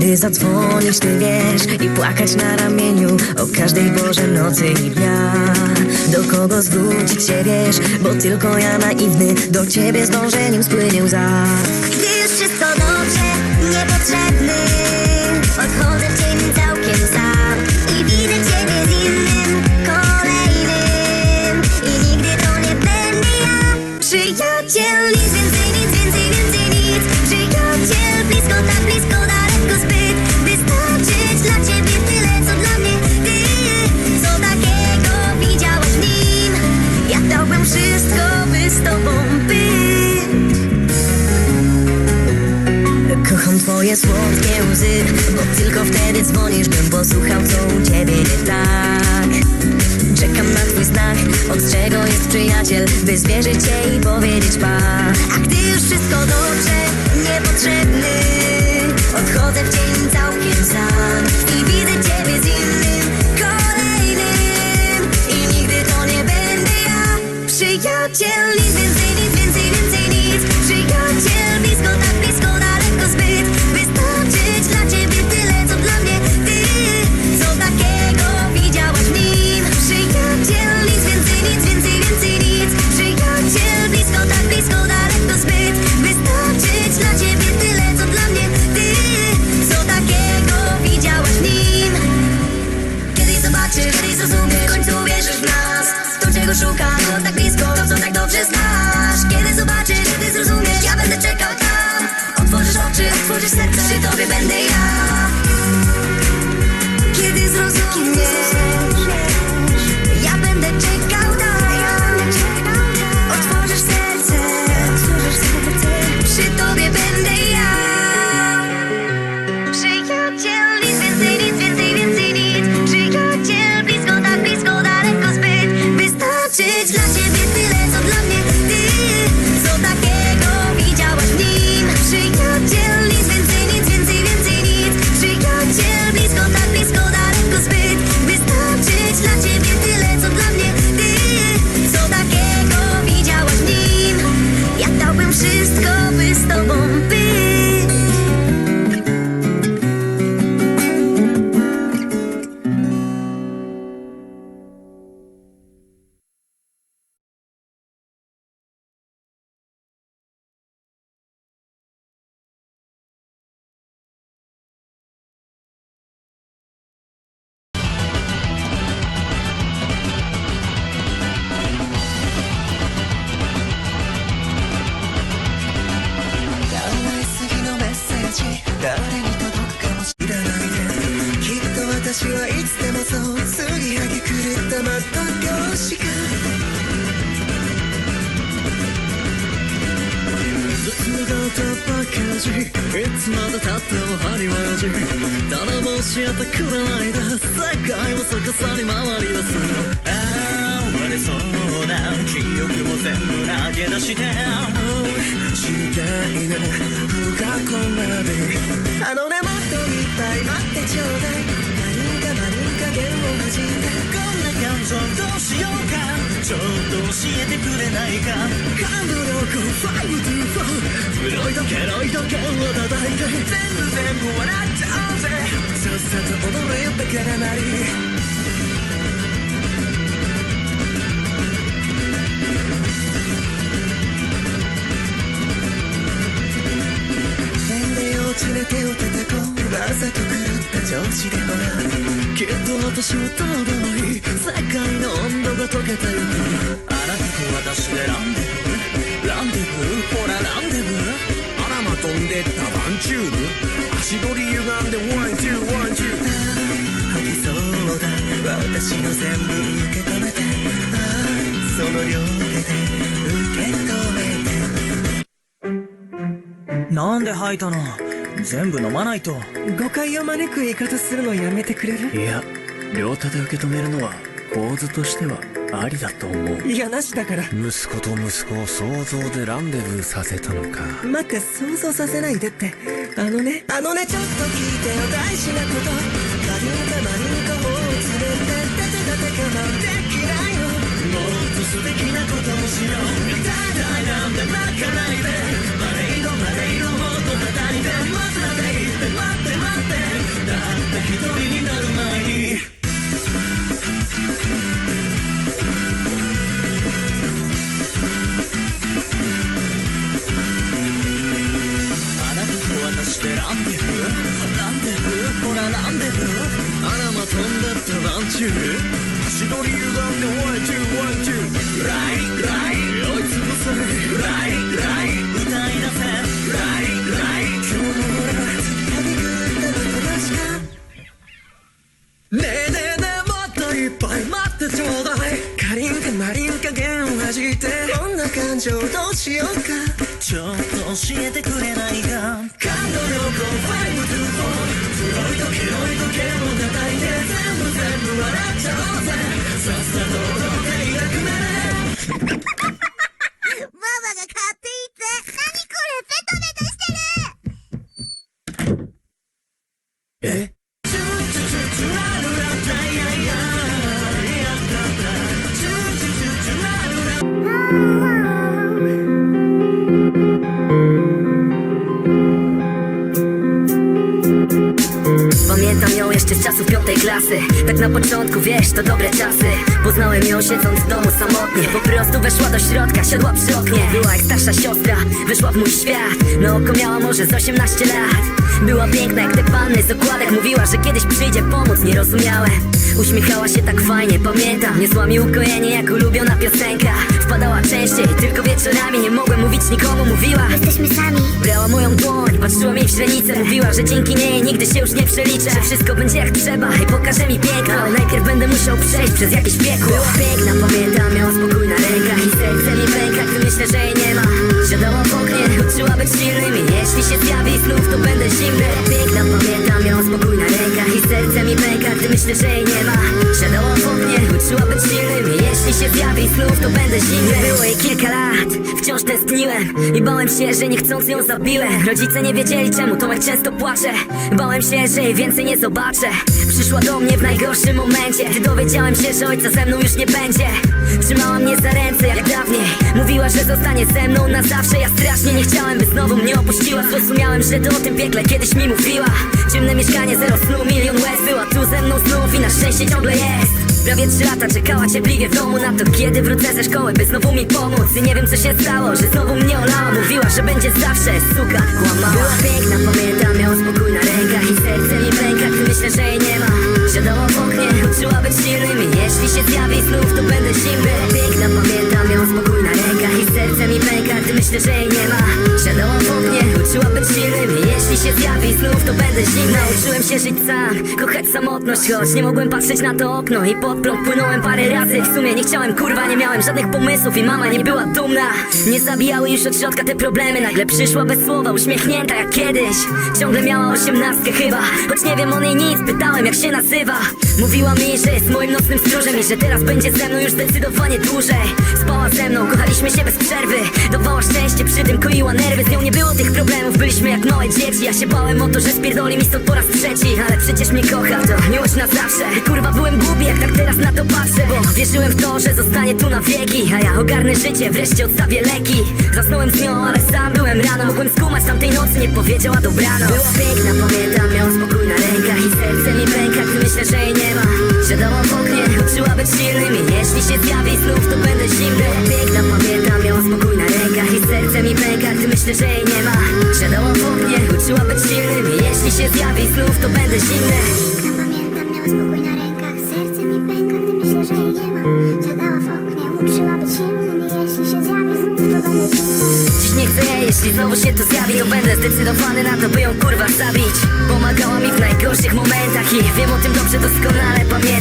Kiedy zadzwonisz, ty wiesz I płakać na ramieniu O każdej Boże nocy i dnia. Do kogo zwrócić się wiesz Bo tylko ja naiwny Do ciebie z dążeniem spłynie łza przyjaciel By się i powiedzieć pa. A gdy już wszystko dobrze, niepotrzebny Odchodzę w cień całkiem sam. I widzę ciebie z innym, kolejnym. I nigdy to nie będę ja. Przyjaciel, nic więcej, nic więcej, więcej nic. Przyjaciel, otworzysz serce, przy tobie będę ja. Kiedy zrozumiesz, たパッケージいつまでたっても針は4時ただ申し当てくれないで世界を逆さに回り出すああれそうな記憶も全部投げ出して知りたいね深くまであのねもっといっぱい待ってちょうだい。何か何か弦を弾いてこんな感情どうしようか。ちょっと教えてくれないか。感動力5 to 4黒い時計ロい時計を叩いて全部全部笑っちゃおうぜ。さっさと踊れよだからなり。年齢落ちで手を叩こう。わざと狂った調子でほら私はどうでもいい世界の温度が溶けてゆくあなたと私でランデブーランデブーほらランデブーあらま飛んでったワンチューブ足取り歪んでワンチューワンチュー吐きそうだ私の全部受け止めてああその両手で受け止めてなんで吐いたの？全部飲まないと。誤解を招く言い方するのやめてくれる？いや両手で受け止めるのは構図としてはありだと思う。いやなしだから。息子と息子を想像でランデブーさせたのか。待って想像させないでって。あのね。あのねちょっと聞いてよ大事なこと。マリンカマリンカを連れて立て立て我慢できないのもっと素敵なこともしようただなんで泣かない渡してランデブーランデブーほらランデブーあらま飛んだったランチュー足取り歪んでワンツーワンツー。ライライ追いつぶされライライ歌い出せライライ今日も俺は旅狂った話かねえねえねえもっといっぱい待ってちょうだいカリンかマリンか弦を弾いてこんな感情どうしようかちょっと教えてくれない ぜさっさと踊っていなくなれママが買っていって何これベトベトしてるえあ Pamiętam ją jeszcze z czasów piątej klasy Tak na początku, wiesz, to dobre czasy Poznałem ją siedząc w domu samotnie Po prostu weszła do środka, siadła przy oknie. Była jak starsza siostra, weszła w mój świat. Na oko miała może z 18 lat. Była piękna jak te panny z okładek. Mówiła, że kiedyś przyjdzie pomóc, nie rozumiałem Uśmiechała się tak fajnie, pamiętam. Niosła mi ukojenie jak ulubiona piosenka. Wpadała częściej, tylko wieczorami. Nie mogłem mówić nikomu, mówiła. Jesteśmy sami. Brała moją dłoń, patrzyła mi w źrenicę Mówiła, że dzięki niej nigdy się już nie przeliczę. Że wszystko będzie jak trzeba i pokaże mi piękno. Ale najpierw będę musiał przejść przez jakieś piekło. Była piękna, pamiętam, miała spokój na rękach I serce mi pęka, gdy myślę, że jej nie ma. Siadała w oknie, uczyła być silnym I jeśli się zjawi znów, to będę zimny. Piękna, pamiętam, miała spokój na rękach I serce mi pęka, gdy myślę, że jej nie ma. Siadała w oknie, uczyła być silnym I jeśli się zjawi znów, to będę zimny. Było jej kilka lat, wciąż tęskniłem I bałem się, że niechcący ją zabiłem. Rodzice nie wiedzieli czemu Tomek często płacze. Bałem się, że jej więcej nie zobaczę. Przyszła do mnie w najgorszym momencie Gdy dowiedziałem się, że ojca ze mną już nie będzie. Trzymała mnie za ręce jak dawniej. Mówiła, że zostanie ze mną na zawsze. Ja strasznie nie chciałem, by znowu mnie opuściła. Zrozumiałem, że to o tym piekle kiedyś mi mówiła. Ciemne mieszkanie, zero snu, milion łez. Była tu ze mną znów i na szczęście ciągle jest. Prawie trzy lata czekała cierpliwie w domu na to Kiedy wrócę ze szkoły, by znowu mi pomóc. I nie wiem co się stało, że znowu mnie olała Mówiła, że będzie zawsze, suka, kłamała. Była piękna, pamiętam, miała spokój na rękach I serce mi pęka, gdy myślę, że jej nie ma. Siadała w oknie, uczyła być silnym I jeśli się zjawi znów, to będę zimny. Była piękna, pamiętam, miała spokój na rękach I serce mi pęka, gdy myślę, że jej nie ma. Siadała w oknie, uczyła być silnym I jeśli się zjawi to będę zimny Nauczyłem się żyć sam, kochać samotność Choć nie mogłem patrzeć na to okno. I pod prąd płynąłem parę razy. W sumie nie chciałem, kurwa, nie miałem żadnych pomysłów I mama nie była dumna. Nie zabijały już od środka te problemy. Nagle przyszła bez słowa, uśmiechnięta jak kiedyś. Ciągle miała osiemnastkę chyba Choć nie wiem o niej nic, pytałem jak się nazywa. Mówiła mi, że jest moim nocnym stróżem I że teraz będzie ze mną już zdecydowanie dłużej. Spała ze mną, kochaliśmy się bez przerwy. Dawała szczęście, przy tym koiła nerwy. Z nią nie było tych problemów, byliśmy jak małe dzieci. Ja się bałem o to, że spierdoli mi stąd po raz trzeci. Ale przecież mnie kocha, to miłość na zawsze. I kurwa byłem głupi, jak tak teraz na to patrzę Bo wierzyłem w to, że zostanie tu na wieki. A ja ogarnę życie, wreszcie odstawię leki. Zasnąłem z nią, ale sam byłem rano. Mogłem skumać tamtej nocy, nie powiedziała dobranoc. Była piękna, pamiętam, miała spokój na rękach I serce mi pęka, gdy myślę, że jej nie ma Siadała w oknie, uczyła być silnym I jeśli się zjawi znów, to będę zimny. Piękna, pamiętam, miała spokój na rękach I serce mi pęka, gdy myślę, że jej nie ma. Siadała w oknie, uczyła być silnym I jeśli się zjawi znów, to będę zimny. Pamiętam, miała spokój na rękach Serce mi pęka, gdy myślę, że jej nie ma jeśli znowu się to zjawi To będę zdecydowany na to, by ją kurwa zabić. Pomagała mi w najgorszych momentach I wiem o tym dobrze doskonale, pamiętam